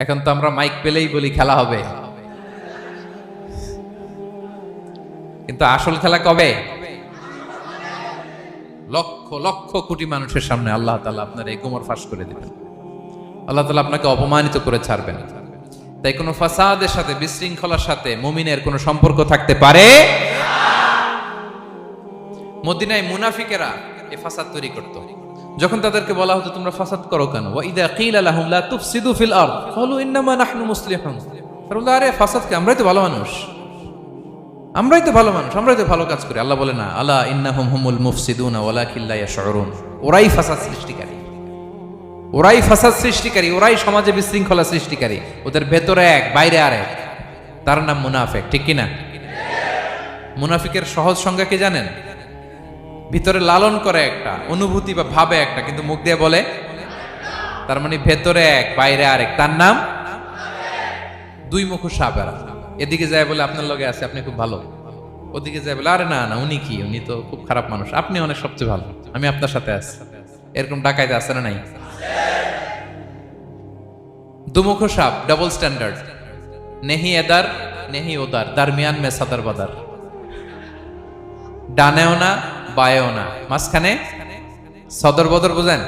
এখন তো আমরা মাইক পেলেই বলি খেলা হবে। কিন্তু আসল খেলা কবে? লক্ষ লক্ষ কোটি মানুষের সামনে আল্লাহ তালা আপনার এই কোমর ফাঁস করে দিবেন। আল্লাহ তালা আপনাকে অপমানিত করে ছাড়বেন। তাই কোনো ফাসাদের সাথে, বিশৃঙ্খলার সাথে, মুমিনের কোনো সম্পর্ক থাকতে পারে? মদিনায় মুনাফিকেরা এ ফাসাদ তৈরি করত। যখন তাদেরকে বলা হতো তোমরা ফাসাদ করো কেন? ওয়া ইদা কিলা লাহুম লা তুফসিদু ফিল আরদ। ক্বালু ইন্নামা নাহনু মুসলিহুন। তারা বলতো, আরে ফাসাদ কে? আমরাই তো ভালো মানুষ। আমরাই তো ভালো মানুষ আমরাই তো ভালো কাজ করি। আল্লাহ বলে না আলা ইন্নাহুম হুমুল মুফসিদুনা ওয়ালাকিন লা ইয়াশউরুন। ওরাই ফাসাদ সৃষ্টিকারী। ওরাই ফাসাদ সৃষ্টিকারী ওরাই সমাজে বিশৃঙ্খলা সৃষ্টিকারী। ওদের ভেতরে এক বাইরে আর এক তার নাম মুনাফেক ঠিক কিনা? মুনাফিকের সহজ সংজ্ঞা কি জানেন? ভিতরে লালন করে একটা, অনুভূতি বা ভাবে একটা, কিন্তু মুখ দিয়ে বলে, তার মানে ভেতরে এক, বাইরে আরেক, তার নাম দুই মুখ সাপেরা এদিকে যায় বলে, আপনার লগে আছে, আপনি খুব ভালো। ওদিকে যায় বলে, আরে না না, উনি কি? উনি তো খুব খারাপ মানুষ। আপনি অনেক সবচেয়ে ভালো। আমি আপনার সাথে আছি। এরকম ডাকাইতে আছে না নাই? দুমুখ সাপ ডাবল স্ট্যান্ডার্ড নেহি এদার, নেহি ওদার, দারমিয়ান মে সাদার বাদার। ডানেও না বায়েও না। মাঝখানে সদর বদর বুঝেন?